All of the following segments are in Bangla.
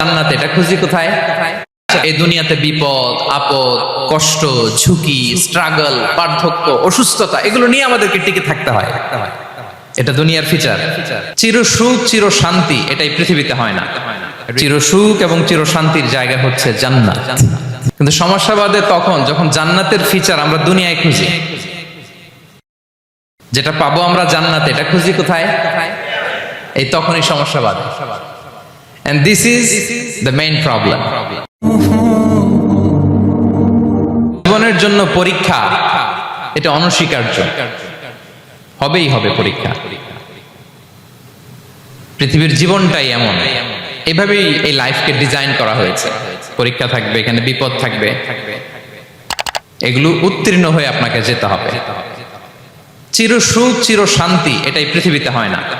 জান্নাত, এটা খুঁজি কোথায়? এই দুনিয়াতে বিপদ, আপদ, কষ্ট, ঝুঁকি স্ট্রাগল পার্থক্য, অসুস্থতা, এগুলো নিয়ে আমাদেরকে টিকে থাকতে হয়। এটা দুনিয়ার ফিচার চির সুখ চির শান্তি এটাই পৃথিবীতে হয় না। চির সুখ এবং চির শান্তির জায়গা হচ্ছে জান্নাত। কিন্তু সমস্যাবাদে তখন যখন জান্নাতের ফিচার আমরা দুনিয়ায় খুঁজি, যেটা পাবো আমরা জান্নাতে, এটা খুঁজি কোথায়? এই তখনই সমস্যাবাদ And this is the main problem. জীবনের জন্য পরীক্ষা, এটা অনস্বীকার্য। হবেই হবে পরীক্ষা। পৃথিবীর জীবনটাই এমন। এভাবেই এই লাইফকে ডিজাইন করা হয়েছে। পরীক্ষা থাকবে, এখানে বিপদ থাকবে। এগুলো উত্তীর্ণ হয়ে আপনাকে যেতে হবে। চির সুখ চির শান্তি এটাই পৃথিবীতে হয় না।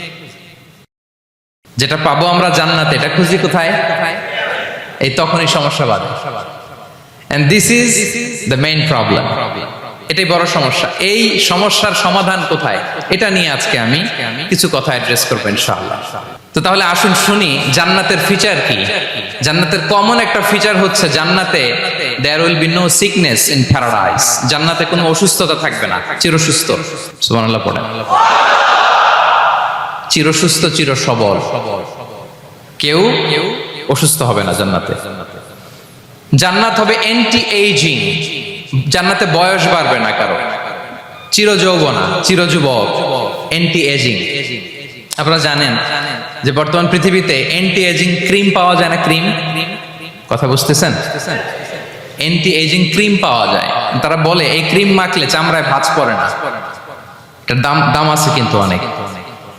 যেটা পাবো আমরা জান্নাতে, এটা খুঁজি কোথায়? এই তখনই সমস্যাবাদ and this is the main problem এটাই বড় সমস্যা। এই সমস্যার সমাধান কোথায়? এটা নিয়ে আজকে আমি কিছু কথা অ্যাড্রেস করব ইনশাআল্লাহ। তো তাহলে আসুন শুনি, জান্নাতের ফিচার কি? জান্নাতের কমন একটা ফিচার হচ্ছে জান্নাতে there will be no sickness in paradise জান্নাতে কোনো অসুস্থতা থাকবে না, চিরসুস্থ। সুবহানাল্লাহ পড়েন। চিরসুস্থ চির সবল কেউ কেউ অসুস্থ হবে না জান্নাতে। জান্নাত হবে এন্টি এইজিং জান্নাতে বয়স বাড়বে না কারও। চির যৌবনা চির যুবক এন্টি এজিং আপনারা জানেন যে বর্তমান পৃথিবীতে এন্টি এজিং ক্রিম পাওয়া যায় না ক্রিম কথা বুঝতেছেন? এন্টি এজিং ক্রিম পাওয়া যায়। তারা বলে, এই ক্রিম মাখলে চামড়ায় ভাঁজ পড়ে না। এটার দাম দাম আছে কিন্তু অনেক।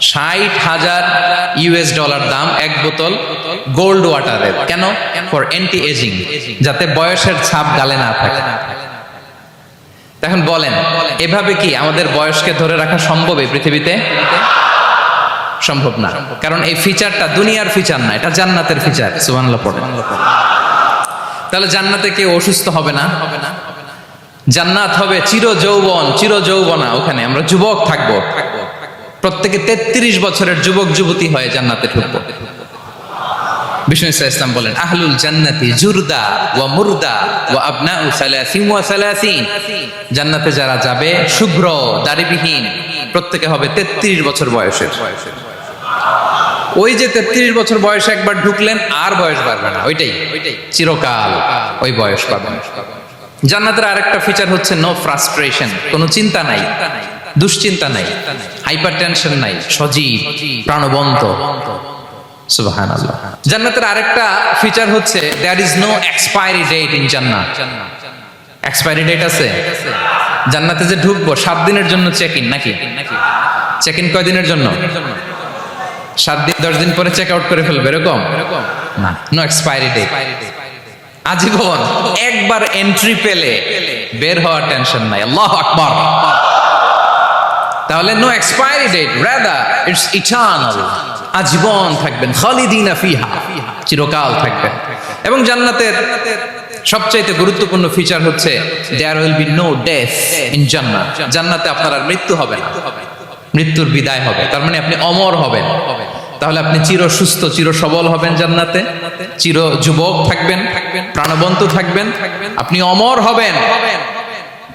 ষাট হাজার ইউএস ডলার দাম এক বোতল গোল্ড ওয়াটারের কেন? ফর অ্যান্টি এজিং যাতে বয়সের ছাপ গালে না থাকে। এখন বলেন, এভাবে কি আমাদের বয়সকে ধরে রাখা সম্ভব এই পৃথিবীতে? সম্ভব না। কারণ এই ফিচারটা দুনিয়ার ফিচার না, এটা জান্নাতের ফিচার তাহলে জান্নাতে কেউ অসুস্থ হবে না? জান্নাত হবে চির যৌবন চির যৌবনা ওখানে। আমরা যুবক থাকব। প্রত্যেকে তেত্রিশ বছরের যুবক, যুবতী হয়ে জান্নাতে ঢুকবো। জান্নাতি যারা যাবে, শুভ্র প্রত্যেকে হবে তেত্রিশ বছর বয়সের। ওই যে তেত্রিশ বছর বয়সে একবার ঢুকলেন, আর বয়স বাড়বে না, ওইটাই। ওইটাই চিরকাল ওই বয়স পাবেন। জান্নাতের আরেকটা ফিচার হচ্ছে নো ফ্রাস্ট্রেশন কোনো চিন্তা নাই। দুশ্চিন্তা নাই হাইপার টেনশন নাই, সজীব, প্রাণবন্ত। জান্নাতের আরেকটা ফিচার হচ্ছে there is no expiry date in Jannat expiry date আছে? জান্নাতে যে ঢুকবো, সাত দিনের জন্য চেক ইন নাকি? চেক ইন কয় দিনের জন্য? সাত দিন, দশ দিন পরে চেক আউট করে ফেলবে, এরকম? না নো এক্সপায়ারি ডেট আজীবন একবার এন্ট্রি পেলে বের হওয়ার টেনশন নাই। আল্লাহ আকবার। তাহলে no expiry date rather it's eternal আজীবন থাকবেন, খালিদিনা ফিহা, চিরকাল থাকবেন। এবং জান্নাতের সবচাইতে গুরুত্বপূর্ণ ফিচার হচ্ছে there will be no death in Jannat জান্নাতে আপনার আর মৃত্যু হবে না। মৃত্যুর বিদায় হবে, তার মানে আপনি অমর হবেন। তাহলে আপনি চির সুস্থ, চির সবল হবেন জান্নাতে। চির যুবক থাকবেন, প্রাণবন্ত থাকবেন। আপনি অমর হবেন।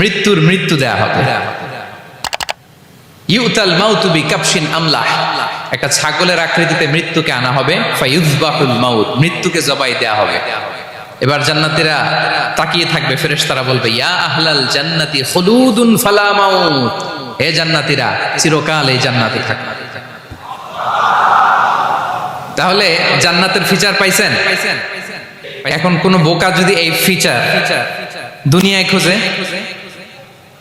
মৃত্যুর মৃত্যু দেয়া হবে। ইউতাল মাউতুবি একটা ছাগলের আকৃতিতে মৃত্যুকে আনা হবে মাউত, মৃত্যুকে জবাই দেয়া হবে। এবার তাকিয়ে থাকবে বলবে, ইয়া আহলাল জান্নাতি ফালা মাউত। হে চিরকাল এই জান্নাতে থাকবে তাহলে জান্নাতের ফিচার পাইছেন? এখন কোন বোকা যদি এই ফিচার দুনিয়ায় খোঁজে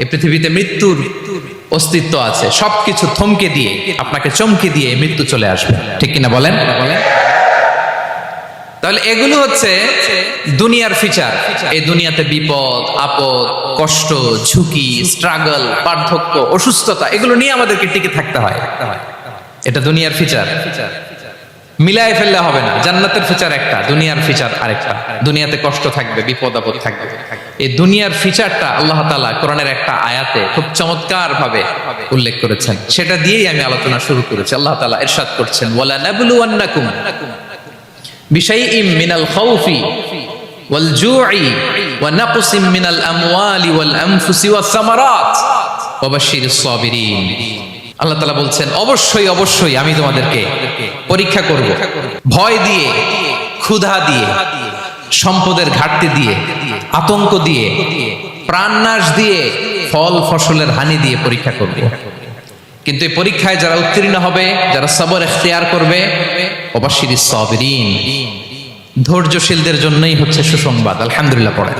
এই পৃথিবীতে মৃত্যুর অস্তিত্ব আছে। সবকিছু থমকে দিয়ে, আপনাকে চমকে দিয়ে মৃত্যু চলে আসবে। ঠিক কিনা বলেন? বলেন তাহলে এগুলো হচ্ছে দুনিয়ার ফিচার এই দুনিয়াতে বিপদ, আপদ, কষ্ট, ঝুঁকি স্ট্রাগল পার্থক্য, অসুস্থতা, এগুলো নিয়ে আমাদেরকে টিকে থাকতে হয়। এটা দুনিয়ার ফিচার ফিচার মিলায় ফেললে হবে না। জান্নাতের ফিচার একটা, দুনিয়ার ফিচার আরেকটা। দুনিয়াতে কষ্ট থাকবে, বিপদ আপদ থাকবে। এই দুনিয়ার ফিচারটা আল্লাহ তাআলা কোরআনের একটা আয়াতে খুব চমৎকার ভাবে উল্লেখ করেছেন। সেটা দিয়েই আমি আলোচনা শুরু করেছি। আল্লাহ তাআলা ইরশাদ করছেন ওয়ালা নাবলুওয়ান্নাকুম বিশাইইম মিনাল খাউফি ওয়াল জু'i ওয়া নাকসিম মিনাল আমওয়ালি ওয়াল আনফুসি ওয়াস সামারাত ওয়া বাশশিরিস সাবিরিন। আল্লাহ তাআলা বলছেন, অবশ্যই অবশ্যই আমি তোমাদেরকে পরীক্ষা করব। ভয় দিয়ে, ক্ষুধা দিয়ে, সম্পদের ঘাটতি দিয়ে, আতঙ্ক দিয়ে, প্রাণনাশ দিয়ে, ফল ফসলের হানি দিয়ে পরীক্ষা করব। কিন্তু এই পরীক্ষায় যারা উত্তীর্ণ হবে, যারা সবর এখতিয়ার করবে অবশ্যই সবরিন। ধৈর্যশীলদের জন্যই হচ্ছে সুসংবাদ। আলহামদুলিল্লাহ, পড়ে।